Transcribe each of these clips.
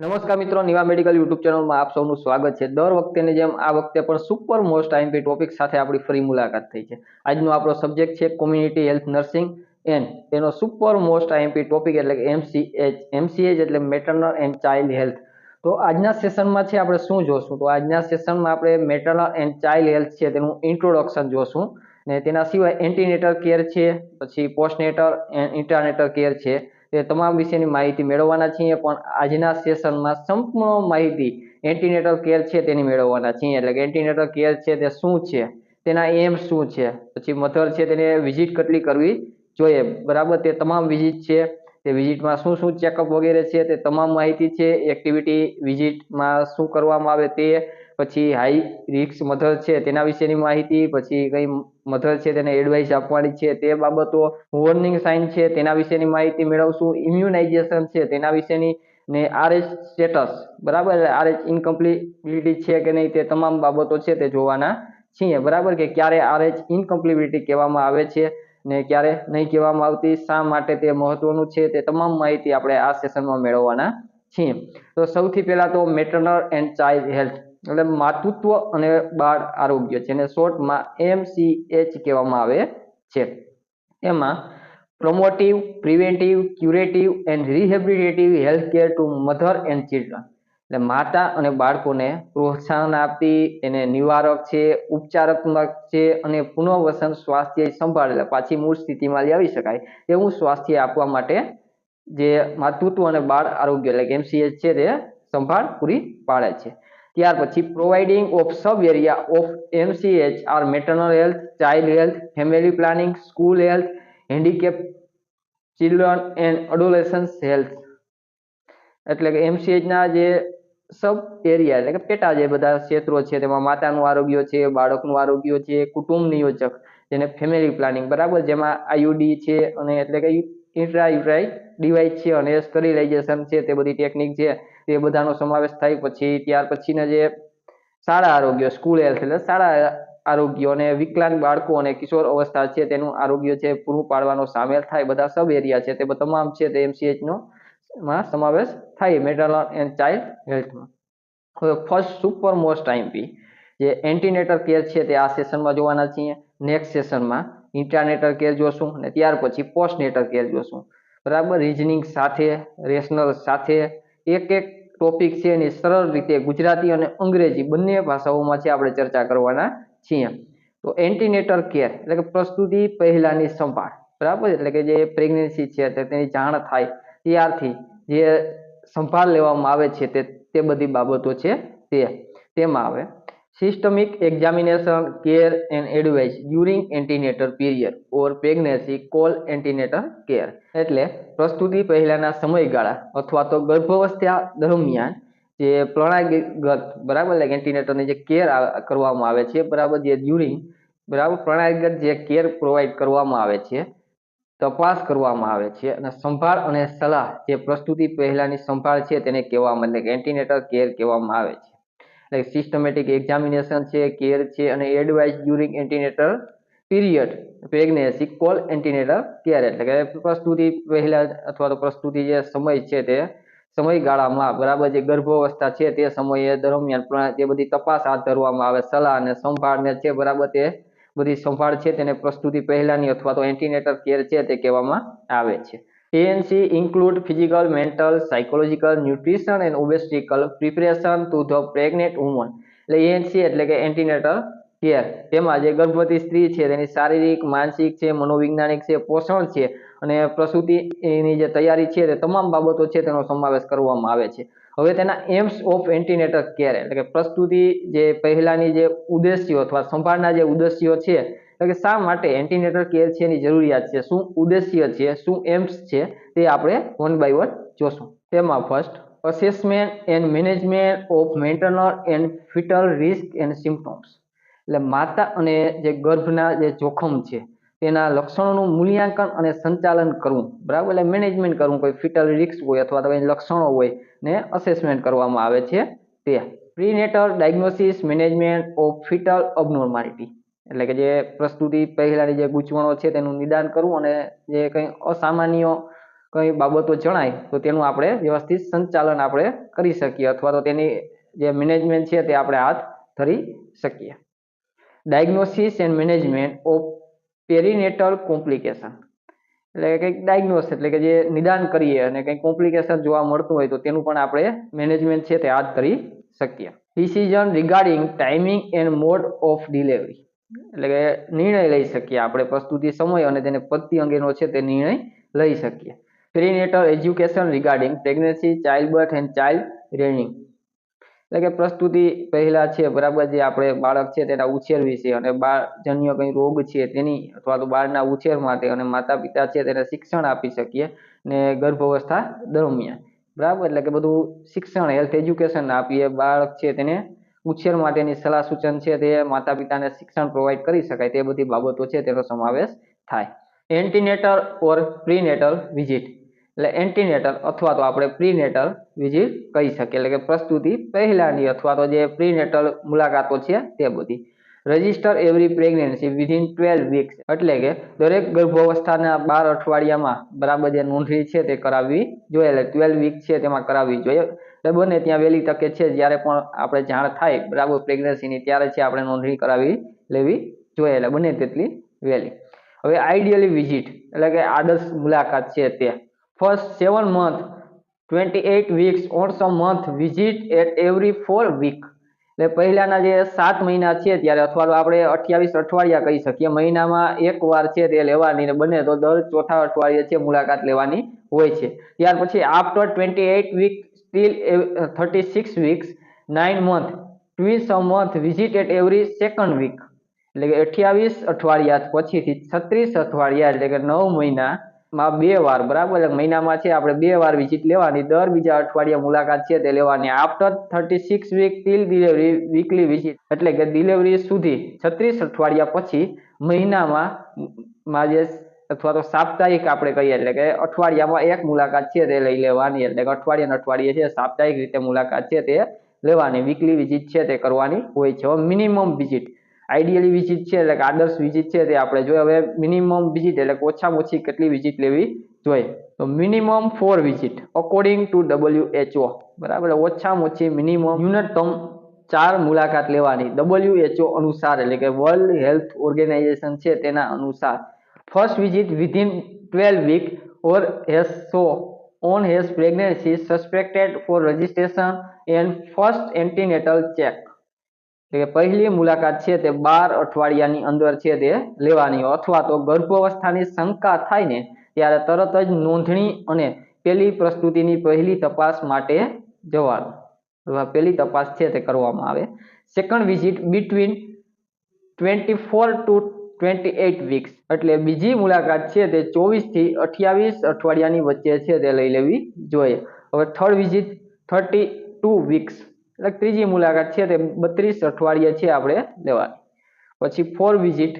નમસ્કાર મિત્રો, Niva medical YouTube ચેનલમાં આપ સૌનું સ્વાગત છે. દર વખતેની જેમ આ વખતે પણ સુપર મોસ્ટ આઈએમપી ટોપિક સાથે આપણી ફરી મુલાકાત થઈ છે. આજનો આપણો સબ્જેક્ટ છે કોમ્યુનિટી હેલ્થ નર્સિંગ એન્ડ તેનો સુપર મોસ્ટ આઈએમપી ટોપિક એટલે કે એમસીએચ એમસીએચ એટલે મેટરનલ એન્ડ ચાઇલ્ડ હેલ્થ તો આજના સેશનમાં છે આપણે શું જોશું? તો આજના સેશનમાં આપણે મેટરનલ એન્ડ ચાઇલ્ડ હેલ્થ છે તેનું ઇન્ટ્રોડક્શન જોશું. ને તેના સિવાય એન્ટીનેટર કેર છે, પછી પોસ્ટનેટર એન્ડ ઇન્ટરનેટર કેર છે. તે તમામ વિશેની માહિતી મેળવવાના છીએ, પણ આજના સેશનમાં સંપૂર્ણ માહિતી એન્ટીનેટલ કેર છે તેની મેળવવાના છીએ. એટલે કે એન્ટીનેટલ કેર છે તે શું છે? તેના એમ શું છે? પછી મધર છે તેને વિઝિટ કેટલી કરવી જોઈએ? બરાબર? તે તમામ વિઝિટ છે. તે વિઝિટમાં શું શું ચેકઅપ વગેરે છે? તે તમામ માહિતી છે. એક્ટિવિટી વિઝિટમાં શું કરવામાં આવે તે પછી હાઈ રિસ્ક મધર છે તેના વિશેની માહિતી, પછી કઈ મધર છે તેને એડવાઇસ આપવાની છે તે બાબતો વોર્નિંગ સાઇન છે તેના વિશેની માહિતી મેળવશું ઇમ્યુનાઇઝેશન છે તેના વિશેની, ને આરએચ સ્ટેટસ બરાબર? આરએચ ઇનકમ્પ્લિટિટી છે કે નહીં તે તમામ બાબતો છે તે જોવાના છીએ, બરાબર? કે ક્યારે આરએચ ઇનકમ્પ્લીબિલિટી કહેવામાં આવે છે ને ક્યારે નહીં કહેવામાં આવતી, શા માટે તે મહત્વનું છે તે તમામ માહિતી આપણે આ સેશનમાં મેળવવાના છીએ. તો સૌથી પહેલા તો મેટર્નલ એન્ડ ચાઇલ્ડ હેલ્થ એટલે માતૃત્વ અને બાળ આરોગ્ય જેને શોર્ટમાં એમસીએચ કહેવામાં આવે છે. એમાં promotive preventive curative and rehabilitative health care to mother and children એટલે માતા અને બાળકોને પ્રોત્સાહન આપી એને નિવારક છે, ઉપચારાત્મક છે અને પુનઃવસન સ્વાસ્થ્ય સંભાળ. પાછી મૂળ સ્થિતિમાં લાવી શકાય એવું સ્વાસ્થ્ય આપવા માટે જે માતૃત્વ અને બાળ આરોગ્ય, એટલે કે એમસીએચ છે તે સંભાળ પૂરી પાડે છે. ત્યાર પછી providing of sub area of MCH are maternal health, child health, family planning, school health, handicap, children and adolescence health. એટલે કે એમસીએચના જે સબ એરિયા એટલે કે પેટા જે બધા ક્ષેત્રો છે, તેમાં માતાનું આરોગ્ય છે, બાળકનું આરોગ્ય છે કુટુંબ નિયોજક જેને ફેમિલી પ્લાનિંગ બરાબર, જેમાં આયુડી છે અને એટલે કે ઇન્ટ્રાયુરાઈ ડિવાઇસ છે અને સ્ટરીલાઇઝેશન છે, તે બધી ટેકનિક છે. તે બધાનો સમાવેશ થાય પછી ત્યાર પછીના જે શાળા આરોગ્ય સ્કૂલ હેલ્થ એટલે શાળા આરોગ્ય અને વિકલાંગ બાળકો અને કિશોર અવસ્થા છે તેનું આરોગ્ય છે પૂરું પાડવાનો સામેલ થાય બધા સબ એરિયા છે તે તમામ છે તે એમસીએચનો માં સમાવેશ થાય મેટરનલ એન્ડ ચાઇલ્ડ હેલ્થમાં હવે ફર્સ્ટ સુપર મોસ્ટ આઈમપી જે એન્ટીનેટર કેર છે તે આ સેશનમાં જોવાના છીએ. નેક્સ્ટ સેશનમાં ઇન્ટરનેટર કેર જોશું અને ત્યાર પછી પોસ્ટનેટર કેર જોશું. બરાબર? રિઝનિંગ સાથે રેશનલ સાથે, એક એક ટોપિક છે એની સરળ રીતે ગુજરાતી અને અંગ્રેજી બંને ભાષાઓમાં છે આપણે ચર્ચા કરવાના છીએ. તો એન્ટીનેટર કેર એટલે કે પ્રસ્તુતિ પહેલાની સંભાળ. બરાબર? એટલે કે જે પ્રેગ્નન્સી છે તેની જાણ થાય ત્યારથી જે સંભાળ લેવામાં આવે છે તે તે બધી બાબતો છે તે. તેમાં આવે. Systemic examination care and advice during antenatal period or pregnancy call antenatal care એટલે પ્રસ્તુતિ પહેલાના સમયગાળા અથવા તો ગર્ભાવસ્થા દરમિયાન જે પ્રણાલીગત, બરાબર? એટલે એન્ટીનેટરની જે કેર કરવામાં આવે છે, બરાબર? જે ડ્યુરિંગ બરાબર? પ્રણાલીગત જે કેર પ્રોવાઈડ કરવામાં આવે છે, તપાસ કરવામાં આવે છે અને સંભાળ અને સલાહ જે પ્રસ્તુતિ પહેલાની સંભાળ છે તેને કહેવામાં, એટલે કે એન્ટીનેટર કેર કહેવામાં આવે છે. એટલે સિસ્ટમેટિક એક્ઝામિનેશન છે કેર છે, અને advice during antenatal period pregnancy call antenatal care એટલે કે પ્રસ્તુતિ પહેલા અથવા તો પ્રસ્તુતિ જે સમય છે તે સમયગાળામાં બરાબર જે ગર્ભાવસ્થા છે તે સમયે દરમિયાન જે બધી તપાસ હાથ ધરવામાં આવે, સલાહ અને સંભાળને છે બરાબર તે બધી સંભાળ છે તેને પ્રસ્તુતિ પહેલાની અથવા તો એન્ટીનેટર કેર છે તે કહેવામાં આવે છે. ANC include physical mental psychological nutrition and obstetrical preparation to the pregnant woman એટલે એએનસી એટલે કે એન્ટીનેટર કેર તેમાં જે ગર્ભવતી સ્ત્રી છે તેની શારીરિક, માનસિક છે, મનોવૈજ્ઞાનિક છે, પોષણ છે અને પ્રસૂતિની જે તૈયારી છે તે તમામ બાબતો છે તેનો સમાવેશ કરવામાં આવે છે. હવે તેના એમ્સ ઓફ એન્ટીનેટલ કેર એટલે કે પ્રસ્તુતિ જે પહેલાની જે ઉદ્દેશ્યો અથવા સંભાળના જે ઉદ્દેશ્યો છે એટલે કે શા માટે એન્ટીનેટર કેર છે એની જરૂરિયાત છે? શું ઉદ્દેશ્ય છે? શું એમ્સ છે? તે આપણે વન બાય વન જોશું. તેમાં first assessment and management of maternal and fetal risk and symptoms એટલે માતા અને જે ગર્ભના જે જોખમ છે, તેના લક્ષણોનું મૂલ્યાંકન અને સંચાલન કરવું. બરાબર? એટલે મેનેજમેન્ટ કરવું. કોઈ ફિટલ રિસ્ક હોય અથવા તો લક્ષણો હોય ને અસેસમેન્ટ કરવામાં આવે છે તે prenatal diagnosis management of fetal abnormality એટલે કે જે પ્રસ્તુતિ પહેલાની જે ગૂંચવણો છે તેનું નિદાન કરવું અને જે કંઈ અસામાન્ય કંઈ બાબતો જણાય, તો તેનું આપણે વ્યવસ્થિત સંચાલન આપણે કરી શકીએ અથવા તો તેની જે મેનેજમેન્ટ છે તે આપણે હાથ ધરી શકીએ. Diagnosis and management of perinatal complication એટલે કંઈક ડાયગ્નોસ એટલે કે જે નિદાન કરીએ અને કંઈક કોમ્પ્લિકેશન જોવા મળતું હોય તો તેનું પણ આપણે મેનેજમેન્ટ છે તે હાથ ધરી શકીએ. Decision regarding timing and mode of delivery એટલે કે નિર્ણય લઈ શકીએ આપણે પ્રસ્તુતિ સમય અને તેને પદ્ધતિ અંગેનો છે તે નિર્ણય લઈ શકીએ. Prenatal education regarding pregnancy child birth and child rearing એટલે કે પ્રસ્તુતિ પહેલા છે, બરાબર જે આપણે બાળક છે તેના ઉછેર વિશે અને બાળજન્ય કંઈ રોગ છે તેની અથવા તો બાળના ઉછેર માટે અને માતા પિતા છે તેને શિક્ષણ આપી શકીએ ને ગર્ભાવસ્થા દરમિયાન. બરાબર? એટલે કે બધું શિક્ષણ હેલ્થ એજ્યુકેશન આપીએ, બાળક છે તેને ઉછેર માટેની સલાહ સૂચન છે તે માતા પિતાને શિક્ષણ પ્રોવાઈડ કરી શકાય તે બધી બાબતો છે તેનો સમાવેશ થાય. એન્ટીનેટલ ઓર પ્રીનેટલ વિઝિટ એટલે એન્ટીનેટલ અથવા તો આપણે પ્રીનેટલ વિઝિટ કહી શકીએ. એટલે કે પ્રસ્તુતિ પહેલાની અથવા તો જે પ્રીનેટલ મુલાકાતો છે તે બધી. Register every pregnancy within twelve weeks એટલે કે દરેક ગર્ભાવસ્થાના બાર અઠવાડિયામાં બરાબર જે નોંધણી છે તે કરાવવી જોઈએ. એટલે ટ્વેલ્વ વીક છે તેમાં કરાવવી જોઈએ. એટલે બને ત્યાં વહેલી તકે છે જ્યારે પણ આપણે જાણ થાય બરાબર પ્રેગ્નન્સીની ત્યારે છે આપણે નોંધણી કરાવી લેવી જોઈએ. એટલે બને તેટલી વહેલી. હવે આઈડિયલી વિઝિટ એટલે કે આદર્શ મુલાકાત છે તે. First seven month twenty eight weeks or some month visit at every four week એટલે પહેલાના જે સાત મહિના છે ત્યારે અથવા તો આપણે અઠ્યાવીસ અઠવાડિયા કહી શકીએ. મહિનામાં એક વાર છે તે લેવાની ને બને તો દર ચોથા અઠવાડિયે છે મુલાકાત લેવાની હોય છે. ત્યાર પછી after twenty eight week still thirty six weeks nine month twice a month visit at every second week એટલે કે અઠ્યાવીસ અઠવાડિયા પછીથી છત્રીસ અઠવાડિયા, એટલે કે નવ મહિનામાં બે વાર, બરાબર? એટલે મહિનામાં છે, આપણે બે વાર વિઝિટ લેવાની. દર બીજા અઠવાડિયા મુલાકાત છે, તે લેવાની. After thirty six week till delivery weekly visit એટલે કે ડિલિવરી સુધી, છત્રીસ અઠવાડિયા પછી મહિનામાં, માં જે અથવા તો સાપ્તાહિક આપણે કહીએ, એટલે કે અઠવાડિયામાં એક મુલાકાત છે તે લઈ લેવાની, એટલે કે અઠવાડિયા અઠવાડિયે છે સાપ્તાહિક રીતે મુલાકાત છે તે લેવાની વીકલી વિઝિટ છે તે કરવાની હોય છે. હવે મિનિમમ વિઝિટ આઈડિયલી વિઝિટ છે, એટલે કે આદર્શ વિઝિટ છે તે આપણે જોઈએ. હવે મિનિમમ વિઝિટ એટલે કે ઓછામાં ઓછી કેટલી વિઝિટ લેવી જોઈએ? તો minimum four visit according to W HO બરાબર? ઓછામાં ઓછી મિનિમમ ન્યૂનતમ ચાર મુલાકાત લેવાની ડબલ્યુ એચઓ અનુસાર, એટલે કે વર્લ્ડ હેલ્થ ઓર્ગેનાઇઝેશન છે તેના અનુસાર. First visit within twelve week or as soon as has pregnancy suspected for registration and first antenatal check એટલે પહેલી મુલાકાત છે તે બાર અઠવાડિયાની અંદર છે તે લેવાની. અથવા તો ગર્ભાવસ્થાની શંકા થાય ને ત્યારે તરત જ નોંધણી અને પેલી પ્રસ્તુતિની પહેલી તપાસ માટે જવાનું. અથવા પેલી તપાસ છે તે કરવામાં આવે. Second visit between twenty four to twenty eight weeks એટલે બીજી મુલાકાત છે તે ચોવીસથી અઠ્યાવીસ અઠવાડિયાની વચ્ચે છે તે લઈ લેવી જોઈએ. હવે third visit thirty two weeks એટલે ત્રીજી મુલાકાત છે તે બત્રીસ અઠવાડિયા છે આપણે લેવાની. પછી four visit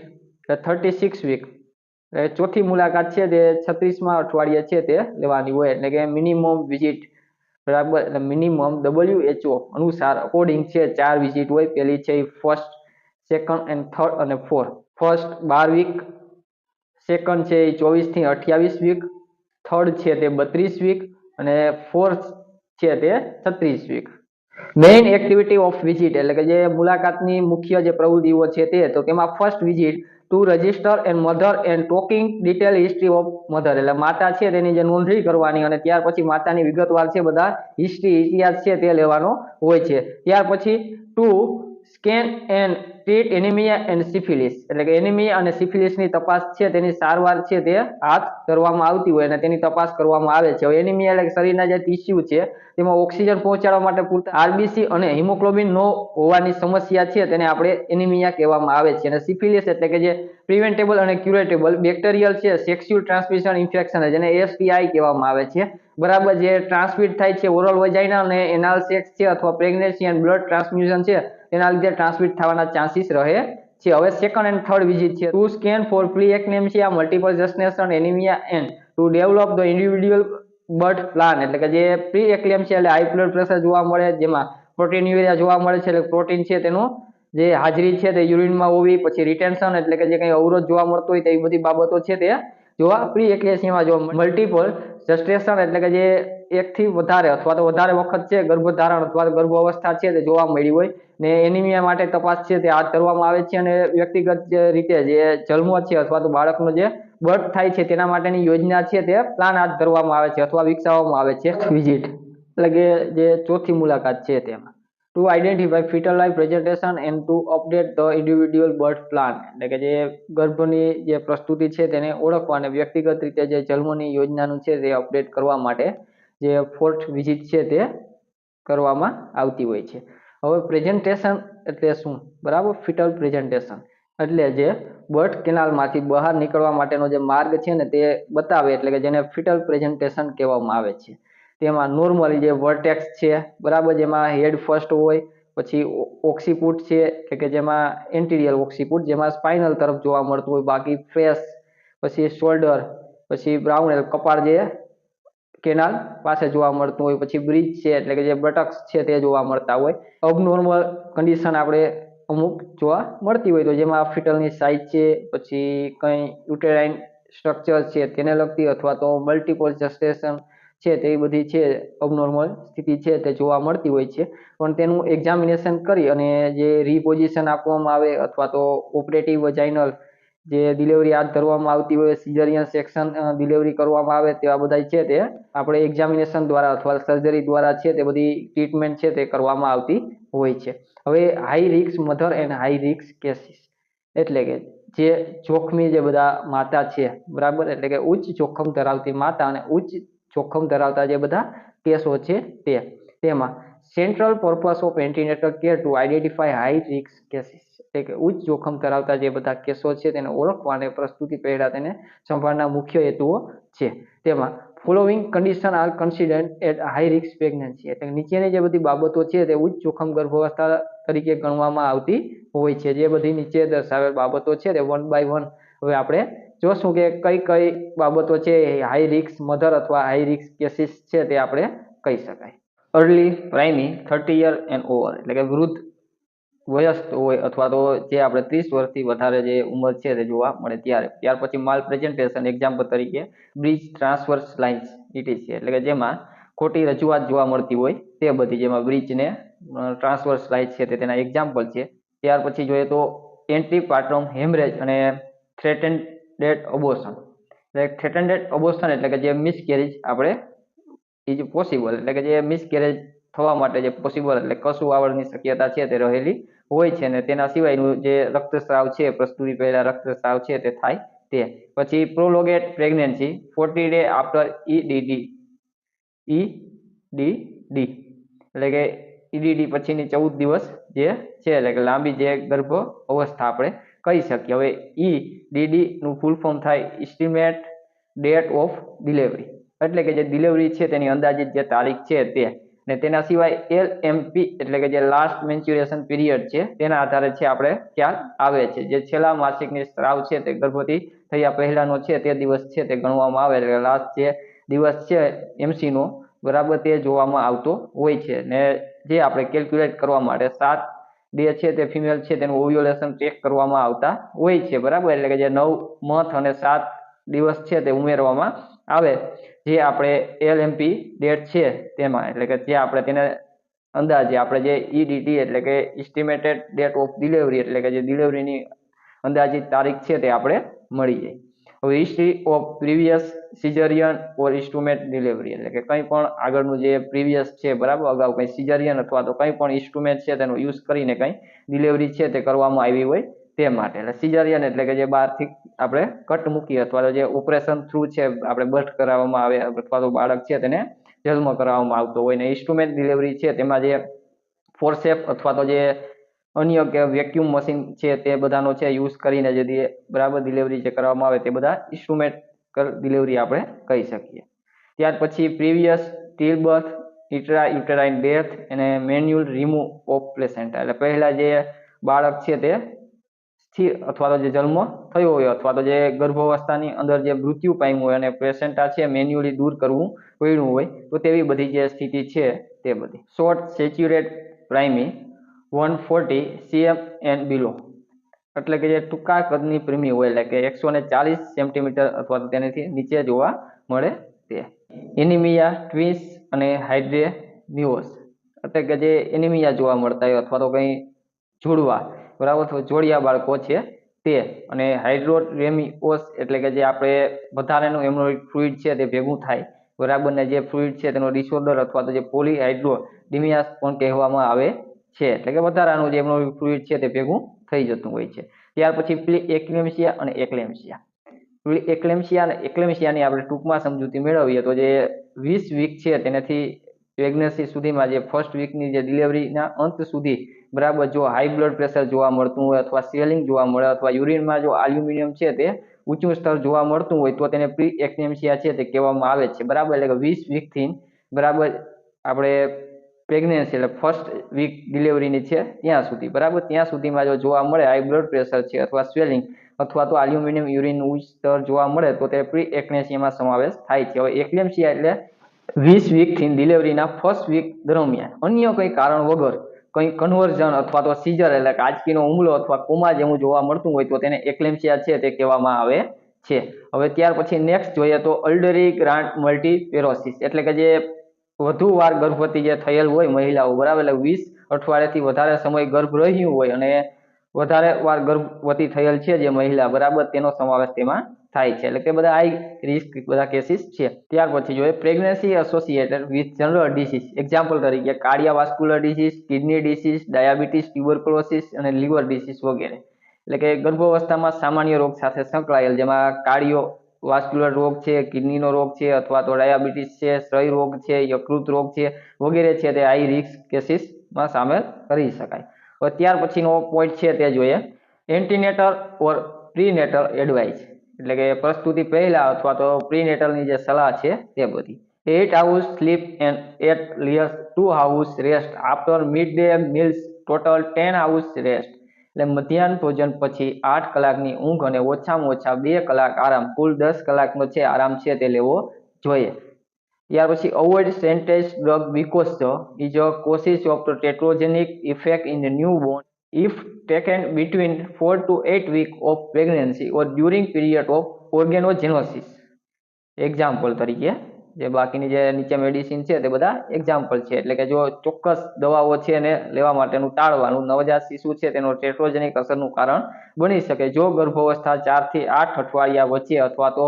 thirty six week એટલે ચોથી મુલાકાત છે તે છત્રીસમાં અઠવાડિયા છે તે લેવાની હોય. એટલે કે મિનિમમ વિઝિટ બરાબર, એટલે મિનિમમ ડબલ્યુએચઓ અનુસાર અકોર્ડિંગ છે ચાર વિઝિટ હોય. પેલી છે ફર્સ્ટ સેકન્ડ એન્ડ થર્ડ અને ફોર ફર્સ્ટ બાર વીક સેકન્ડ છે એ ચોવીસથી અઠ્યાવીસ વીક થર્ડ છે તે બત્રીસ વીક અને ફોર્થ છે તે છત્રીસ week main activity of visit એટલે કે જે મુલાકાતની મુખ્ય જે પ્રવૃત્તિઓ છે તે, તો તેમાં first visit to register and mother and taking detail history of mother એટલે માતા છે તેની જે નોંધણી કરવાની અને ત્યાર પછી માતાની વિગતવાર છે બધા હિસ્ટ્રી ઇતિહાસ છે તે લેવાનો હોય છે. ત્યાર પછી to scan and treat anaemia and syphilis. એટલે કે એનિમિયા અને સિફિલિસની તપાસ છે, તેની સારવાર છે, તે હાથ ધરવામાં આવતી હોય અને તેની તપાસ કરવામાં આવે છે. એનિમિયા એટલે શરીરના જે ટીસ્યુ છે, તેમાં ઓક્સિજન પહોંચાડવા માટે પૂરતા આરબીસી અને હિમોગ્લોબિન ન હોવાની સમસ્યા છે, તેને આપણે એનિમિયા કહેવામાં આવે છે. અને સિફિલિસ એટલે કે જે પ્રિવેન્ટેબલ અને ક્યુરેટેબલ બેક્ટેરિયલ છે, સેક્સ્યુઅલ ટ્રાન્સમિશન ઇન્ફેક્શન, જેને એસટીઆઈ કહેવામાં આવે છે. બરાબર જે ટ્રાન્સમિટ થાય છે ઓરલ વજાઇના અને એનાલ સેક્સ છે અથવા પ્રેગ્નન્સી એન્ડ બ્લડ ટ્રાન્સમ્યુઝન છે, તેના લીધે ટ્રાન્સમિટ થવાના ચાન્સીસ રહે છે. હવે સેકન્ડ એન્ડ થર્ડ વિઝિટ છે. ટુ સ્કેન ફોર પ્રી આ multiple gestation anaemia and to develop the individual birth plan એટલે કે જે પ્રી એક્લેમ્સિયા એટલે હાઈ બ્લડ પ્રેશર જોવા મળે, જેમાં પ્રોટીન યુરિયા જોવા મળે છે, એટલે પ્રોટીન છે તેનું જે હાજરી છે તે યુરિનમાં હોવી, પછી રિટેન્શન એટલે કે જે કંઈ અવરોધ જોવા મળતો હોય તે બધી બાબતો છે તે જોવા પ્રી એક્લેસિયામાં જો મલ્ટિપલ જસ્ટેશન એટલે કે જે એકથી વધારે અથવા તો વધારે વખત છે, ગર્ભધારણ અથવા તો ગર્ભ અવસ્થા છે તે જોવા મળી હોય ને એનિમિયા માટે તપાસ છે તે હાથ ધરવામાં આવે છે અને વ્યક્તિગત રીતે જે જન્મ છે અથવા તો બાળકનો જે બર્થ થાય છે તેના માટેની યોજના છે તે પ્લાન હાથ ધરવામાં આવે છે અથવા વિકસાવવામાં આવે છે. વિઝિટ એટલે કે જે ચોથી મુલાકાત છે તેમાં. To identify fetal lie presentation and to update the individual birth plan એટલે કે જે ગર્ભની જે પ્રસ્તુતિ છે તેને ઓળખવા અને વ્યક્તિગત રીતે જે જન્મની યોજનાનું છે તે અપડેટ કરવા માટે જે ફોર્થ વિઝિટ છે તે કરવામાં આવતી હોય છે. હવે પ્રેઝન્ટેશન એટલે શું? બરાબર? ફિટલ પ્રેઝન્ટેશન એટલે જે બર્થ કેનાલમાંથી બહાર નીકળવા માટેનો જે માર્ગ છે ને તે બતાવે એટલે કે જેને ફિટલ પ્રેઝન્ટેશન કહેવામાં આવે છે. તેમાં નોર્મલી જે વર્ટેક્સ છે, બરાબર, જેમાં હેડ ફર્સ્ટ હોય, પછી ઓક્સીપુટ છે એટલે કે જેમાં એન્ટિરિયર ઓક્સીપુટ જેમાં સ્પાઇનલ તરફ જોવા મળતું હોય, બાકી ફેસ પછી શોલ્ડર પછી બ્રાઉન કપાળ જે કેનાલ પાસે જોવા મળતું હોય, પછી બ્રિજ છે, એટલે કે જે બટક્સ છે, તે જોવા મળતા હોય. અબનોર્મલ કન્ડિશન આપણે અમુક જોવા મળતી હોય તો જેમાં ફિટલની સાઇઝ છે, પછી કંઈ યુટેરાઇન સ્ટ્રક્ચર છે, તેને લગતી અથવા તો મલ્ટિપલ જસ્ટેશન છે તે બધી છે અબનોર્મલ સ્થિતિ છે તે જોવા મળતી હોય છે. પણ તેનું એક્ઝામિનેશન કરી અને જે રિપોઝિશન આપવામાં આવે અથવા તો ઓપરેટિવ વજાઇનલ જે ડિલિવરી હાથ ધરવામાં આવતી હોય સિઝરિયન સેક્શન ડિલિવરી કરવામાં આવે તેવા બધા છે તે આપણે એક્ઝામિનેશન દ્વારા અથવા સર્જરી દ્વારા છે તે બધી ટ્રીટમેન્ટ છે તે કરવામાં આવતી હોય છે. હવે હાઈ રિક્સ મધર એન્ડ હાઈ રિક્સ કેસીસ એટલે કે જે જોખમી જે બધા માતા છે, બરાબર? એટલે કે ઉચ્ચ જોખમ ધરાવતી માતા અને ઉચ્ચ જોખમ ધરાવતા જે બધા કેસો છે તે. તેમાં central purpose of antenatal care to identify high રિક્સ cases એટલે કે ઉચ્ચ જોખમ ધરાવતા જે બધા કેસો છે તેને ઓળખવા અને પ્રસ્તુતિ પહેલા તેને સંભાળના મુખ્ય હેતુઓ છે. તેમાં following condition are considered at high risk pregnancy એટલે નીચેની જે બધી બાબતો છે તે ઉચ્ચ જોખમ ગર્ભાવસ્થા તરીકે ગણવામાં આવતી હોય છે. જે બધી નીચે દર્શાવેલ બાબતો છે તે વન બાય વન હવે આપણે જોશું કે કઈ કઈ બાબતો છે હાઈ રિસ્ક મધર અથવા હાઈ રિસ્ક કેસીસ છે તે આપણે કહી શકાય. Early primi thirty year and over એટલે કે વૃદ્ધ વયસ્ક હોય અથવા તો જે આપણે ત્રીસ વર્ષથી વધારે જે ઉંમર છે તે જોવા મળે ત્યારે. ત્યાર પછી માલ પ્રેઝન્ટેશન એક્ઝામ્પલ તરીકે બ્રિજ ટ્રાન્સફર્સ લાઇન્સ ઇટીસી એટલે કે જેમાં ખોટી રજૂઆત જોવા મળતી હોય તે બધી જેમાં બ્રિજને ટ્રાન્સફર્સ લાઇન્સ છે તે તેના એક્ઝામ્પલ છે. ત્યાર પછી જોઈએ તો એન્ટી પાટ્રમ હેમરેજ અને થ્રેટેન્ડેડ અબોશન એટલે થ્રેટેન્ડેડ અબોશન એટલે કે જે મિસકેરેજ આપણે ઇઝ પોસિબલ એટલે કે જે મિસકેરેજ થવા માટે જે પોસિબલ એટલે કશું આવડની શક્યતા છે તે રહેલી હોય છે ને તેના સિવાયનું જે રક્તસ્રાવ છે, પ્રસ્તુતિ પહેલા રક્તસ્રાવ છે તે થાય તે. પછી prolonged pregnancy forty day after EDD EDD એટલે કે ઈડીડી પછીની ચૌદ દિવસ જે છે, એટલે કે લાંબી જે ગર્ભ અવસ્થા આપણે કહી શકીએ. હવે ઈ ડીડી નું ફૂલ ફોર્મ થાય ઇસ્ટિમેટ ડેટ ઓફ ડિલિવરી એટલે કે જે ડિલિવરી છે તેની અંદાજિત જે તારીખ છે તે. ને તેના સિવાય એલ એમપી એટલે કે જે લાસ્ટ મેન્ચ્યુરેશન પીરિયડ છે તેના આધારે છે આપણે ખ્યાલ આવે છે. જે છેલ્લા માસિકની સ્ત્રાવ છે તે ગર્ભવતી થયા પહેલાનો છે તે દિવસ છે તે ગણવામાં આવે એટલે લાસ્ટ જે દિવસ છે એમસીનો બરાબર તે જોવામાં આવતો હોય છે. ને જે આપણે કેલ્ક્યુલેટ કરવા માટે સાત ડે છે તે ફિમેલ છે, તેનું ઓવ્યુલેશન ચેક કરવામાં આવતા હોય છે, બરાબર? એટલે કે જે નવ મથ અને સાત દિવસ છે તે ઉમેરવામાં આવે. જે આપણે એલએમપી ડેટ છે તેમાં, એટલે કે જે આપણે તેને અંદાજે આપણે જે ઈડીટી એટલે કે ઇસ્ટિમેટેડ ડેટ ઓફ ડિલિવરી એટલે કે જે ડિલિવરીની અંદાજિત તારીખ છે તે આપણે મળી જાય. History of previous caesarean or instrument delivery એટલે કે કંઈ પણ આગળનું જે પ્રીવિયસ છે, બરાબર? અગાઉ કંઈ સિઝરિયન અથવા તો કંઈ પણ ઇન્સ્ટ્રુમેન્ટ છે, તેનો યુઝ કરીને કંઈ ડિલિવરી છે, તે કરવામાં આવી હોય તે માટે. એટલે સિઝરિયન એટલે કે જે બહારથી આપણે કટ મૂકી અથવા તો જે ઓપરેશન થ્રુ છે, આપણે બર્થ કરાવવામાં આવે અથવા તો બાળક છે, તેને જન્મ કરાવવામાં આવતો હોય ને ઇન્સ્ટ્રુમેન્ટ ડિલિવરી છે, તેમાં જે ફોરસેપ અથવા તો જે અન્ય કે વેક્યુમ મશીન છે તે બધાનો છે યુઝ કરીને જે બરાબર ડિલિવરી જે કરવામાં આવે તે બધા ઇન્સ્ટ્રુમેન્ટ ડિલિવરી આપણે કહી શકીએ. ત્યાર પછી previous still birth intra uterine death અને મેન્યુઅલ રિમૂવ ઓફ પ્લેસેન્ટા એટલે પહેલાં જે બાળક છે તે સ્થિર અથવા તો જે જન્મ થયો હોય અથવા તો જે ગર્ભાવસ્થાની અંદર જે મૃત્યુ પામ્યું હોય અને પ્લેસેન્ટા છે મેન્યુઅલી દૂર કરવું પડ્યું હોય તો તેવી બધી જે સ્થિતિ છે તે બધી. Short saturate primi one forty CM and below એટલે કે જે ટૂંકા કદની પ્રેમી હોય, એટલે કે એકસો ને ચાલીસ સેન્ટીમીટર અથવા તેનાથી નીચે જોવા મળે તે. એનિમિયા, ટ્વિન્સ અને હાઇડ્રેમિયોસ એટલે કે જે એનિમિયા જોવા મળતા હોય અથવા તો કંઈ જોડવા. બરાબર? તો જોડિયા બાળકો છે તે. અને હાઇડ્રોરેમિઓસ એટલે કે જે આપણે વધારેનું એમનોઇડ ફ્લુઇડ છે તે ભેગું થાય. બરાબર ને જે ફ્લુઇડ છે તેનો ડિસઓર્ડર અથવા તો જે પોલીહાઇડ્રોડિમિયાસ પણ કહેવામાં આવે છે. એટલે કે વધારાનું જે એમનોઇડ ફ્લુઇડ છે તે ભેગું થઈ જતું હોય છે. ત્યાર પછી એક્લેમ્સિયા અને એકલેમ્સિયા એક્લેમ્સિયા અને એકલેમ્સિયાની આપણે ટૂંકમાં સમજૂતી મેળવીએ તો જે વીસ વીક છે તેનાથી પ્રેગ્નન્સી સુધીમાં જે ફર્સ્ટ વીકની જે ડિલિવરીના અંત સુધી બરાબર જો હાઈ બ્લડ પ્રેશર જોવા મળતું હોય અથવા સ્વેલિંગ જોવા મળે અથવા યુરિનમાં જો આલ્યુમિનિયમ છે તે ઊંચું સ્તર જોવા મળતું હોય તો તેને પ્રી એક્નેમિયા છે તે કહેવામાં આવે છે. બરાબર? એટલે કે વીસ વીકથી બરાબર આપણે પ્રેગ્નન્સી એટલે ફર્સ્ટ વીક ડિલિવરીની છે ત્યાં સુધી, બરાબર? ત્યાં સુધીમાં જો જોવા મળે હાઈ બ્લડ પ્રેશર છે અથવા સ્વેલિંગ અથવા તો એલ્યુમિનિયમ યુરિન ઉચ્ચ સ્તર જોવા મળે તો તે પ્રી એક્નેસિયામાં સમાવેશ થાય છે. હવે એક્લેમ્સિયા એટલે વીસ વીકથી ડિલિવરીના ફર્સ્ટ વીક દરમિયાન. અન્ય કંઈ કારણ વગર કંઈ કન્વર્ઝન અથવા તો સીઝર એટલે કે હુમલો અથવા કોમા જેવું જોવા મળતું હોય તો તેને એક્લેમ્સિયા છે તે કહેવામાં આવે છે. હવે ત્યાર પછી નેક્સ્ટ જોઈએ તો અલ્ડરી ગ્રાન્ટ મલ્ટીપેરોસિસ એટલે કે જે વધુ વાર ગર્ભવતી જે થયેલ હોય મહિલાઓ, બરાબર? એટલે વીસ અઠવાડિયાથી વધારે સમય ગર્ભ રહ્યું હોય અને વધારે વાર ગર્ભવતી થયેલ છે જે મહિલા, બરાબર? તેનો સમાવેશ તેમાં થાય છે. એટલે કે બધા હાઈ રિસ્ક બધા કેસીસ છે. ત્યાર પછી જોઈએ pregnancy associated with general disease example તરીકે cardiovascular disease kidney disease diabetes tuberculosis અને લીવર ડિસીઝ વગેરે. એટલે કે ગર્ભાવસ્થામાં સામાન્ય રોગ સાથે સંકળાયેલ જેમાં કાર્ડિયો વાસ્ક્યુલર રોગ છે, કિડનીનો રોગ છે, અથવા તો ડાયાબિટીસ છે શ્રય રોગ છે, યકૃત રોગ છે, વગેરે છે, તે હાઈ રિસ્ક કેસીસમાં સામેલ કરી શકાય. ત્યાર પછીનો પોઈન્ટ છે તે જોઈએ. એન્ટીનેટર ઓર પ્રીનેટર એડવાઇસ એટલે કે પ્રસ્તુતિ પહેલા અથવા તો પ્રીનેટલની જે સલાહ છે તે બધી. Eight hours sleep and at least two hours rest after midday meals total ten hours rest એટલે મધ્યાહન ભોજન પછી આઠ કલાકની ઊંઘ અને ઓછામાં ઓછા બે કલાક આરામ, કુલ દસ કલાકનો છે આરામ છે તે લેવો જોઈએ. ત્યાર પછી avoid certain drug because the is a causes of the teratogenic effect in newborn if taken between 4 to 8 week of pregnancy or during period of organogenesis example તરીકે જે બાકીની જે નીચે મેડિસિન છે તે બધા એક્ઝામ્પલ છે. એટલે કે જો ચોક્કસ દવાઓ છે એને લેવા માટેનું ટાળવાનું, નવજાત શિશુ છે તેનો ટેટ્રોજેનિક અસરનું કારણ બની શકે. જો ગર્ભાવસ્થા ચારથી આઠ અઠવાડિયા વચ્ચે અથવા તો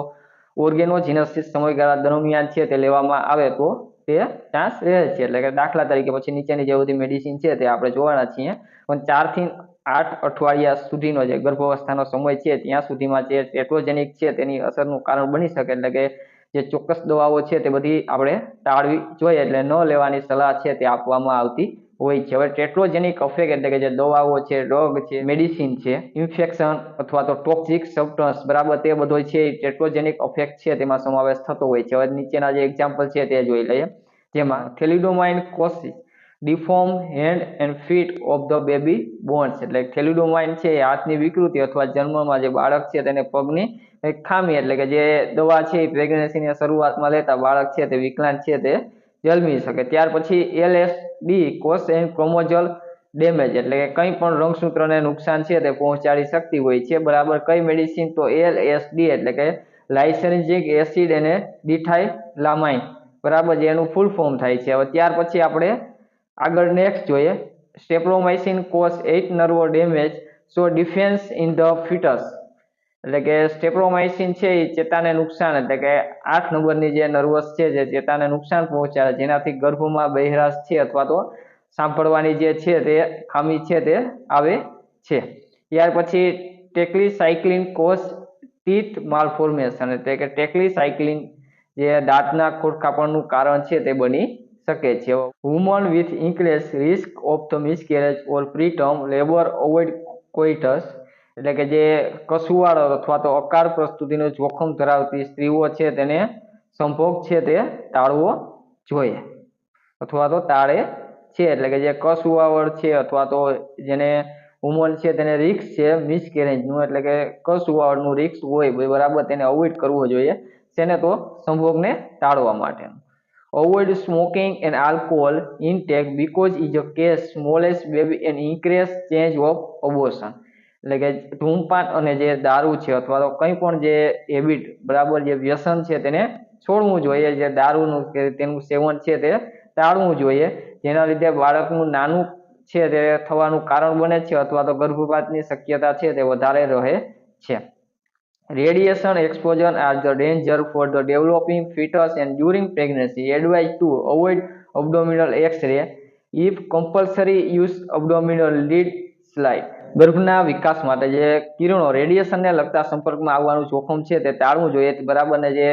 ઓર્ગેનોજિનસિસ સમયગાળા દરમિયાન છે તે લેવામાં આવે તો તે ચાન્સ રહે છે. એટલે કે દાખલા તરીકે પછી નીચેની જે બધી મેડિસિન છે તે આપણે જોવાના છીએ. પણ ચારથી આઠ અઠવાડિયા સુધીનો જે ગર્ભાવસ્થાનો સમય છે, ત્યાં સુધીમાં જે ટેટ્રોજેનિક છે તેની અસરનું કારણ બની શકે. એટલે કે જે ચોક્કસ દવાઓ છે તે બધી આપણે ટાળવી જોઈએ એટલે ન લેવાની સલાહ છે તે આપવામાં આવતી હોય છે. હવે ટેટ્રોજેનિક અફેક્ટ એટલે કે જે દવાઓ છે, ડ્રગ છે, મેડિસિન છે, ઇન્ફેક્શન અથવા તો ટોક્સિક સબસ્ટન્સ બરાબર તે બધો છે ટેટ્રોજેનિક અફેક્ટ છે તેમાં સમાવેશ થતો હોય છે. હવે નીચેના જે એક્ઝામ્પલ છે તે જોઈ લઈએ. જેમાં thalidomide causes deform hand and feet of the baby bones એટલે થેલ્યુડોમાઇન છે એ હાથની વિકૃતિ અથવા જન્મમાં જે બાળક છે તેને પગની ખામી એટલે કે જે દવા છે એ પ્રેગ્નન્સીની શરૂઆતમાં લેતા બાળક છે તે વિકલાંગ છે તે જન્મી શકે. ત્યાર પછી LSD cause and chromosomal damage એટલે કે કંઈ પણ રંગસૂત્રને નુકસાન છે તે પહોંચાડી શકતી હોય છે. બરાબર કઈ મેડિસિન તો એલ એસ ડી એટલે કે લાઇસેન્જિક એસિડ અને ડિથાઇલામાઇન બરાબર, જે એનું ફૂલ ફોર્મ થાય છે. હવે ત્યાર પછી આપણે આગળ નેક્સ્ટ જોઈએ. Streptomycin cause eight nerve damage so defence in the fetus એટલે કે સ્ટેપ્રોમાઇસિન છે એ ચેતાને નુકસાન, એટલે કે આઠ નંબરની જે નર્વસ છે, જે ચેતાને નુકસાન પહોંચાડે, જેનાથી ગર્ભમાં બહેરાશ છે અથવા તો સાંભળવાની જે છે તે ખામી છે તે આવે છે. ત્યાર પછી ટેક્લીસાઇક્લિન કોસ ટીથ માલફોર્મેશન એટલે કે ટેક્લીસાઇક્લિન જે દાંતના ખોડખાપણનું કારણ છે તે બની શકે છે. Woman with increase risk of the miscarriage or preterm labour avoid coitus એટલે કે જે કસુવાળો અથવા તો અકાળ પ્રસ્તુતિનું જોખમ ધરાવતી સ્ત્રીઓ છે, તેને સંભોગ છે તે ટાળવો જોઈએ. અથવા તો ટાળે છે, એટલે કે જે કસુવાવડ છે અથવા તો જેને વુમન છે તેને રિક્સ છે મિસકેરેજનું એટલે કે કસુવાવડનું રિક્સ હોય, બરાબર, તેને અવોઇડ કરવો જોઈએ. તેને તો સંભોગને ટાળવા માટેનું avoid smoking and alcohol intake because is a case. Smallest baby and increase change of abortion. એટલે કે ધૂમપાન અને જે દારૂ છે અથવા તો કંઈ પણ જે હેબિટ બરાબર જે વ્યસન છે તેને છોડવું જોઈએ. જે દારૂનું કે તેનું સેવન છે તે ટાળવું જોઈએ. જેના લીધે બાળકનું નાનું છે તે થવાનું કારણ બને છે અથવા તો ગર્ભપાતની શક્યતા છે તે વધારે રહે છે. Radiation exposure are the danger for the developing fetus and during pregnancy. Advised to avoid abdominal X-ray if compulsory use abdominal lead slide. ગર્ભના વિકાસ માટે જે કિરણો રેડિયેશનને લગતા સંપર્કમાં આવવાનું જોખમ છે તે ટાળવું જોઈએ બરાબર ને જે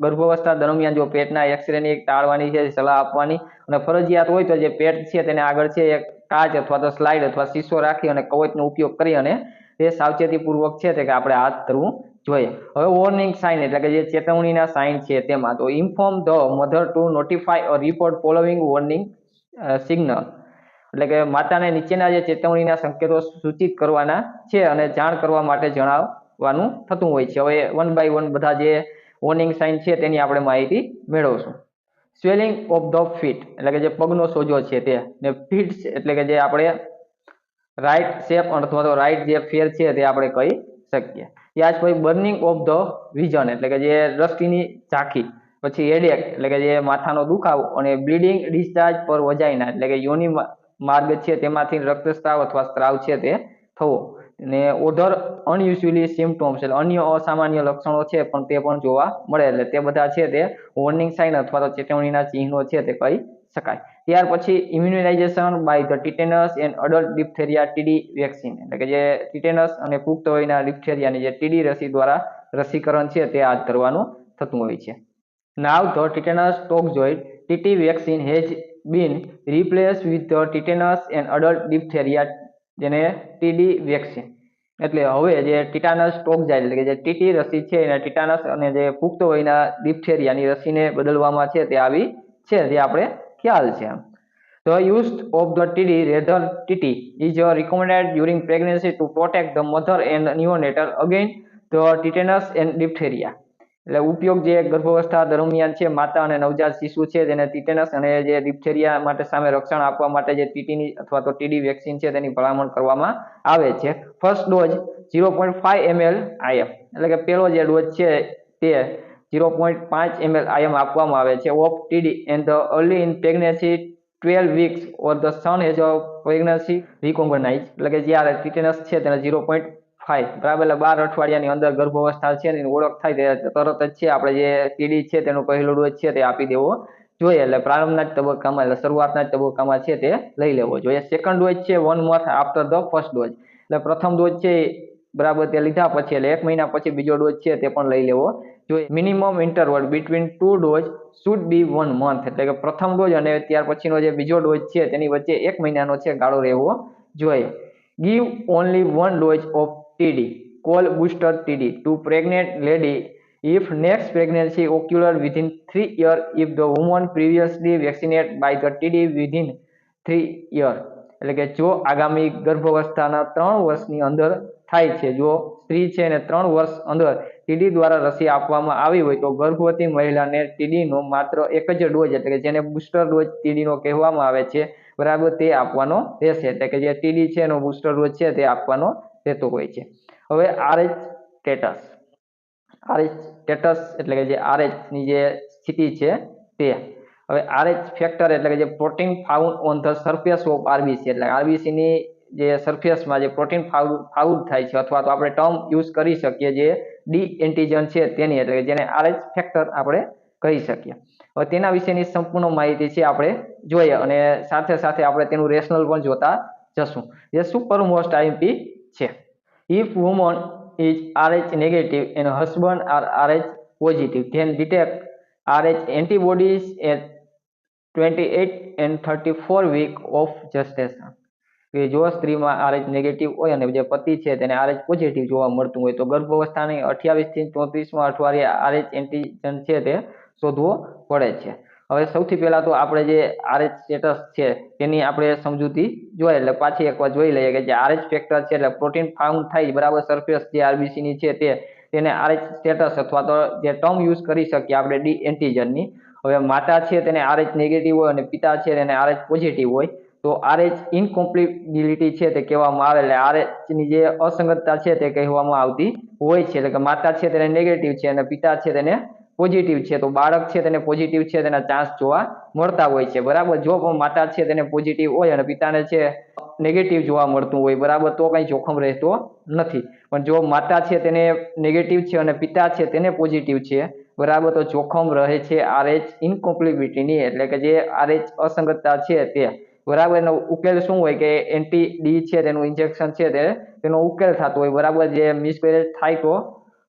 ગર્ભાવસ્થા દરમિયાન જો પેટના એક્સરેની ટાળવાની છે સલાહ આપવાની અને ફરજિયાત હોય તો જે પેટ છે તેને આગળ છે એક કાચ અથવા તો સ્લાઇડ અથવા શીશો રાખી અને કવચનો ઉપયોગ કરી અને તે સાવચેતીપૂર્વક છે તે કે આપણે હાથ ધરવું જોઈએ. હવે વોર્નિંગ સાઇન એટલે કે જે ચેતવણીના સાઇન છે તેમાં, તો inform the mother to notify a report following warning signal એટલે કે માતાને નીચેના જે ચેતવણીના સંકેતો સૂચિત કરવાના છે અને જાણ કરવા માટે જણાવવાનું થતું હોય છે. હવે વન બાય વન બધા જે વોર્નિંગ સાઇન છે તેની આપણે માહિતી મેળવશું. સ્વેલિંગ ઓફ ધ ફીટ એટલે કે જે પગનો સોજો છે તે, ને ફીટ એટલે કે જે આપણે રાઈટ શેપ અથવા તો રાઈટ જે ફેર છે તે આપણે કહી શકીએ. ત્યાર પછી બર્નિંગ ઓફ ધ વિઝન એટલે કે જે દ્રષ્ટિની ઝાંખી, પછી હેડેક એટલે કે જે માથાનો દુખાવો અને બ્લીડિંગ ડિસ્ચાર્જ પર વજાઈના એટલે કે યોની માર્ગ છે તેમાંથી રક્તસ્રાવ અથવા સ્ત્રાવ છે તે થવો. ને ઓધર અનયુઝ્યુઅલી સિમ્ટોમ્સ એટલે અન્ય અસામાન્ય લક્ષણો છે પણ તે પણ જોવા મળે એટલે તે બધા છે તે વોર્નિંગ સાઇન અથવા તો ચેતવણીના ચિહ્નો છે તે કહી શકાય. ત્યાર પછી immunisation by the tetanus and adult diphtheria TD vaccine એટલે કે જે ટીટેનસ અને પુખ્ત વયના ડિપ્થેરિયાની જે ટીડી રસી દ્વારા રસીકરણ છે તે હાથ ધરવાનું થતું હોય છે. Now the tetanus toxoid TT vaccine has been replace with the tetanus and adult diphtheria જેને ટીડી વેક્સિન એટલે હવે જે ટીટાનસ ટોક્ઝાઇડ એટલે કે જે ટીટી રસી છે એને ટીટાનસ અને જે પુખ્ત વયના ડિપ્થેરિયાની રસીને બદલવામાં છે તે આવી છે, જે આપણે ખ્યાલ છે. The use of the TD rather TT is recommended during pregnancy to protect the mother and neonatal. Against the tetanus and diphtheria. એટલે ઉપયોગ જે ગર્ભાવસ્થા દરમિયાન છે, માતા અને નવજાત શિશુ છે તેને ટીટેનસ અને જે ડિપ્થેરિયા માટે સામે રક્ષણ આપવા માટે જે ટીટીની અથવા તો ટીડી વેક્સિન છે, તેની ભલામણ કરવામાં આવે છે. First dose zero point five ML IF એટલે કે પહેલો જે ડોઝ છે, તે ઝીરો પોઈન્ટ પાંચ એમએલ આઈએમ આપવામાં આવે છે. Of TD and the early in pregnancy twelve weeks or the soon as a pregnancy recognise એટલે કે જ્યારે ટીટેનસ છે તેને ઝીરો પોઈન્ટ ફાઈવ બરાબર. એટલે બાર અઠવાડિયાની અંદર ગર્ભાવસ્થા છે એની ઓળખ થાય ત્યારે તરત જ છે. આપણે જે ટીડી છે તેનો પહેલો ડોઝ છે તે આપી દેવો જોઈએ. એટલે પ્રારંભના જ તબક્કામાં એટલે શરૂઆતના જ તબક્કામાં છે તે લઈ લેવો જોઈએ. સેકન્ડ ડોઝ છે one month after the first dose. એટલે પ્રથમ ડોઝ છે બરાબર તે લીધા પછી એટલે એક મહિના પછી બીજો ડોઝ છે તે પણ લઈ લેવો. જોઈએ minimum interval between two dose should be one month એટલે કે પ્રથમ ડોઝ અને ત્યાર પછીનો જે બીજો ડોઝ છે, તેની વચ્ચે એક મહિનાનો છે ગાળો રહેવો જોઈએ. Give only one dose of TD call booster TD to pregnant lady if next pregnancy occurred within three year, if the woman previously vaccinated by the TD within three year. એટલે કે જો આગામી ગર્ભાવસ્થાના ત્રણ વર્ષની અંદર થાય છે, જો સ્ત્રી છે અને ત્રણ વર્ષ અંદર ટીડી દ્વારા રસી આપવામાં આવી હોય તો ગર્ભવતી મહિલાને ટીડીનો માત્ર એક જ ડોઝ, એટલે કે જેને બુસ્ટર ડોઝ ટીડીનો કહેવામાં આવે છે, બરાબર તે આપવાનો રહેશે. એટલે કે જે ટીડી છે એનો બુસ્ટર ડોઝ છે તે આપવાનો રહેતો હોય છે. હવે આરએચ સ્ટેટસ આરએચ સ્ટેટસ એટલે કે જે આરએચની જે સ્થિતિ છે તે. હવે આરએચ ફેક્ટર એટલે કે જે protein found on the surface of RBC એટલે આરબીસી ની જે સરફેસમાં જે પ્રોટીન ફાઉન્ડ થાય છે અથવા તો આપણે ટર્મ યુઝ કરી શકીએ જે ડી એન્ટીજન છે તેની એટલે જેને આરએચ ફેક્ટર આપણે કહી શકીએ. હવે તેના વિશેની સંપૂર્ણ માહિતી છે આપણે જોઈએ અને સાથે સાથે આપણે તેનું રેશનલ પણ જોતા જશું. જે સુપર મોસ્ટ આઈએમપી છે. If woman is Rh negative and husband are Rh positive, then antibodies Rh twenty eight 28 and 34 week of gestation. કે જો સ્ત્રીમાં આરએચ નેગેટિવ હોય અને જે પતિ છે તેને આરએચ પોઝિટિવ જોવા મળતું હોય, તો ગર્ભાવસ્થાની અઠ્યાવીસથી ચોત્રીસમાં અઠવાડિયે આરએચ એન્ટીજન છે તે શોધવો પડે છે. હવે સૌથી પહેલા તો આપણે જે આરએચ સ્ટેટસ છે તેની આપણે સમજૂતી જોઈએ એટલે પાછી એકવાર જોઈ લઈએ કે જે આરએચ ફેક્ટર છે એટલે પ્રોટીન ફાઉન્ડ થાય બરાબર સરફેસ જે આરબીસીની છે તે, તેને આરએચ સ્ટેટસ અથવા તો જે ટર્મ યુઝ કરી શકીએ આપણે ડી એન્ટીજનની હવે માતા છે તેને આરએચ નેગેટિવ હોય અને પિતા છે તેને આરએચ પોઝિટિવ હોય. તો આરએચ ઇનકોમ્પ્લિબિલિટી છે તે કહેવામાં આવે એટલે RH ની જે અસંગતતા છે તે કહેવામાં આવતી હોય છે. એટલે કે માતા છે તેને નેગેટિવ છે અને પિતા છે તેને પોઝિટિવ છે. તો બાળક છે તેને પોઝિટિવ છે તેના ચાન્સ જોવા મળતા હોય છે. બરાબર? જો પણ માતા છે તેને પોઝિટિવ હોય અને પિતાને છે નેગેટિવ જોવા મળતું હોય, બરાબર? તો કઈ જોખમ રહેતો નથી. પણ જો માતા છે તેને નેગેટિવ છે અને પિતા છે તેને પોઝિટિવ છે, બરાબર? તો જોખમ રહે છે આરએચ ઇનકોમ્પ્લિબિલિટીની એટલે કે જે આરએચ અસંગતતા છે તે બરાબર, એનો ઉકેલ શું હોય કે એન્ટી ડી છે, તેનું ઇન્જેક્શન છે, તે, તેનો ઉકેલ થતો હોય. બરાબર, જે મિસપેરેજ થાય તો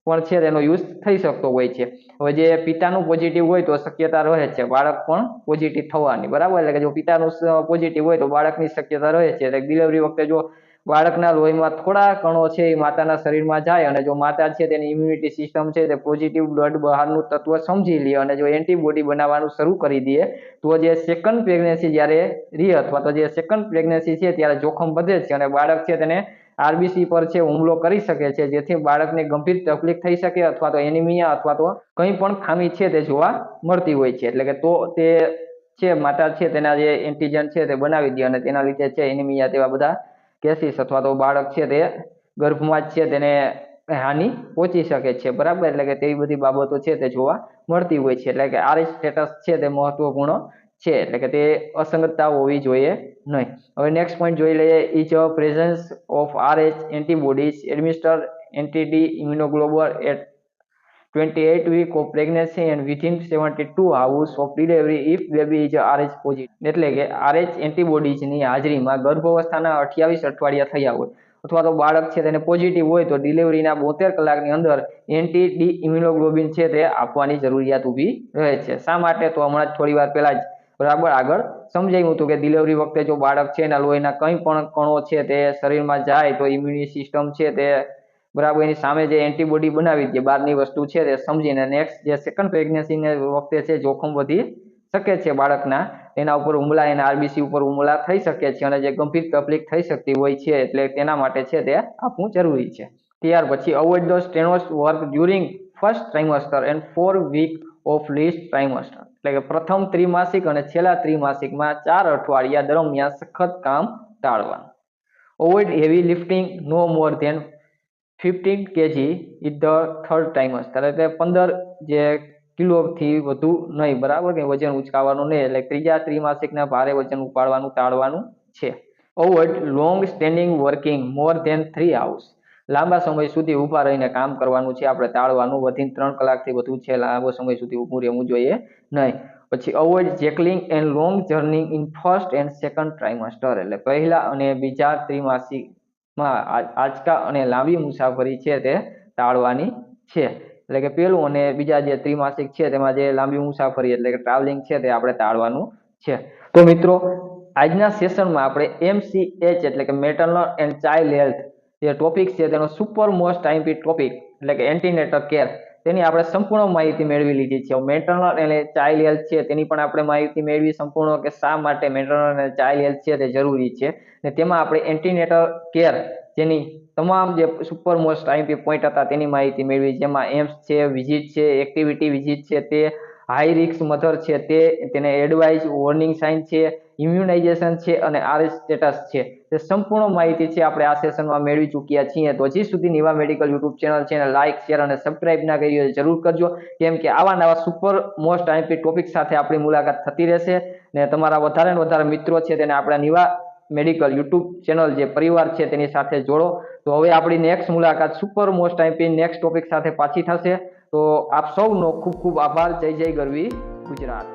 પણ છે, તેનો યુઝ થઈ શકતો હોય છે. હવે જે પિતાનું પોઝિટિવ હોય તો શક્યતા રહે છે, બાળક પણ પોઝિટિવ થવાની. બરાબર, એટલે કે જો પિતાનું પોઝિટિવ હોય તો બાળકની શક્યતા રહે છે. એટલે ડિલિવરી વખતે જો બાળકના લોહીમાં થોડા કણો છે એ માતાના શરીરમાં જાય અને જો માતા છે તેની ઇમ્યુનિટી સિસ્ટમ છે તે પોઝિટિવ બ્લડ બહારનું તત્વ સમજી લે અને જો એન્ટીબોડી બનાવવાનું શરૂ કરી દે, તો જે સેકન્ડ પ્રેગ્નન્સી જ્યારે રી અથવા તો જે સેકન્ડ પ્રેગ્નન્સી છે ત્યારે જોખમ વધે છે અને બાળક છે તેને આરબીસી પર છે હુમલો કરી શકે છે, જેથી બાળકને ગંભીર તકલીફ થઈ શકે અથવા તો એનિમિયા અથવા તો કંઈ પણ ખામી છે તે જોવા મળતી હોય છે. એટલે કે તો તે છે માતા છે તેના જે એન્ટીજન છે તે બનાવી દે અને તેના લીધે છે એનિમિયા તેવા બધા કેસીસ અથવા તો બાળક છે તે ગર્ભમાં જ છે તેને હાનિ પહોંચી શકે છે. બરાબર? એટલે કે તેવી બધી બાબતો છે તે જોવા મળતી હોય છે. એટલે કે આર સ્ટેટસ છે તે મહત્વપૂર્ણ છે. એટલે કે તે અસંગતતા હોવી જોઈએ નહીં. હવે નેક્સ્ટ પોઈન્ટ જોઈ લઈએ each presence of R H antibodies administer anti D immunoglobulin at 28 week of pregnancy and within 72 hours of delivery if baby is RH positive. એટલે કે RH antibodies ની હાજરીમાં ગર્ભાવસ્થાના 28 અઠવાડિયા થયા હોય. અથવા તો બાળક છે તેને પોઝિટિવ હોય તો ડિલિવરીના 72 કલાકની અંદર એન્ટી ડી ઇમ્યુનોગ્લોબિન છે તે આપવાની જરૂરિયાત ઊભી રહે છે. શા માટે? તો હમણાં જ થોડી વાર પહેલા જ બરાબર આગળ સમજાવ્યું હતું કે ડિલિવરી વખતે જો બાળક છે એના લોહીના કંઈ પણ કણો છે તે શરીરમાં જાય તો ઇમ્યુનિટી સિસ્ટમ છે તે બરાબર, એની સામે જે એન્ટીબોડી બનાવી દે બહારની વસ્તુ છે તે સમજીને નેક્સ્ટ જે સેકન્ડ પ્રેગ્નન્સીને વખતે છે જોખમ વધી શકે છે બાળકના. એના ઉપર હુમલા, એના આરબીસી ઉપર હુમલા થઈ શકે છે અને જે ગંભીર તકલીફ થઈ શકતી હોય છે એટલે તેના માટે છે તે આપવું જરૂરી છે. ત્યાર પછી avoid the strenuous work during first trimester and four week of least trimester એટલે કે પ્રથમ ત્રિમાસિક અને છેલ્લા ત્રિમાસિકમાં ચાર અઠવાડિયા દરમિયાન સખત કામ ટાળવાનું. Avoid heavy lifting no more than fifteen KG it the third trimester એટલે પંદર જે કિલોથી વધુ નહીં, બરાબર કે વજન ઉચકાવવાનું નહીં, એટલે ત્રીજા ત્રિમાસિકના ભારે વજન ઉપાડવાનું, ટાળવાનું છે. Avoid long standing working more than three hours લાંબા સમય સુધી ઊભા રહીને કામ કરવાનું છે. આપણે ટાળવાનું વધીને ત્રણ કલાકથી વધુ છે. લાંબો સમય સુધી ઊભું રહેવું જોઈએ નહીં. પછી avoid jerking and long journeying in first and second trimester એટલે પહેલા અને બીજા ત્રિમાસિકમાં આ- આંચકા અને લાંબી મુસાફરી છે તે ટાળવાની છે. એટલે કે પેલું અને બીજા જે ત્રિમાસિક છે તેમાં જે લાંબી મુસાફરી એટલે કે ટ્રાવેલિંગ છે તે આપણે ટાળવાનું છે. તો મિત્રો, આજના સેશનમાં આપણે એમસીએચ એટલે કે મેટર્નલ એન્ડ ચાઇલ્ડ હેલ્થ જે ટોપિક છે તેનો સુપર મોસ્ટ ટાઈમ ટોપિક એટલે કે એન્ટીનેટર કેર તેની આપણે સંપૂર્ણ માહિતી મેળવી લીધી છે. મેટરનલ અને ચાઇલ્ડ હેલ્થ છે, તેની પણ આપણે માહિતી મેળવી સંપૂર્ણ કે શા માટે મેટરનલ અને ચાઇલ્ડ હેલ્થ છે તે જરૂરી છે. ને તેમાં આપણે એન્ટીનેટર કેર જેની તમામ જે સુપર મોસ્ટ આઈપી પોઈન્ટ હતા તેની માહિતી મેળવી, જેમાં એમ્સ છે વિઝિટ છે એક્ટિવિટી વિઝિટ છે, તે હાઈ રિસ્ક મધર છે તે, તેને એડવાઇસ વોર્નિંગ સાઇન છે ઇમ્યુનાઇઝેશન છે અને આર સ્ટેટસ છે. તે સંપૂર્ણ માહિતી છે આપણે આ સેશનમાં મેળવી ચૂક્યા છીએ. તો હજી સુધી નિવા મેડિકલ યુટ્યુબ ચેનલ છે એને લાઇક શેર અને સબસ્ક્રાઇબ ના કરી જરૂર કરજો. કેમ કે આવા નવા સુપર મોસ્ટ આઈપી ટોપિક સાથે આપણી મુલાકાત થતી રહેશે ને તમારા વધારે ને વધારે મિત્રો છે તેને આપણા નિવા મેડિકલ યુટ્યુબ ચેનલ જે પરિવાર છે તેની સાથે જોડો. તો હવે આપણી નેક્સ્ટ મુલાકાત super most IP next topic સાથે પાછી થશે. તો આપ સૌનો ખૂબ ખૂબ આભાર. જય જય ગરવી ગુજરાત.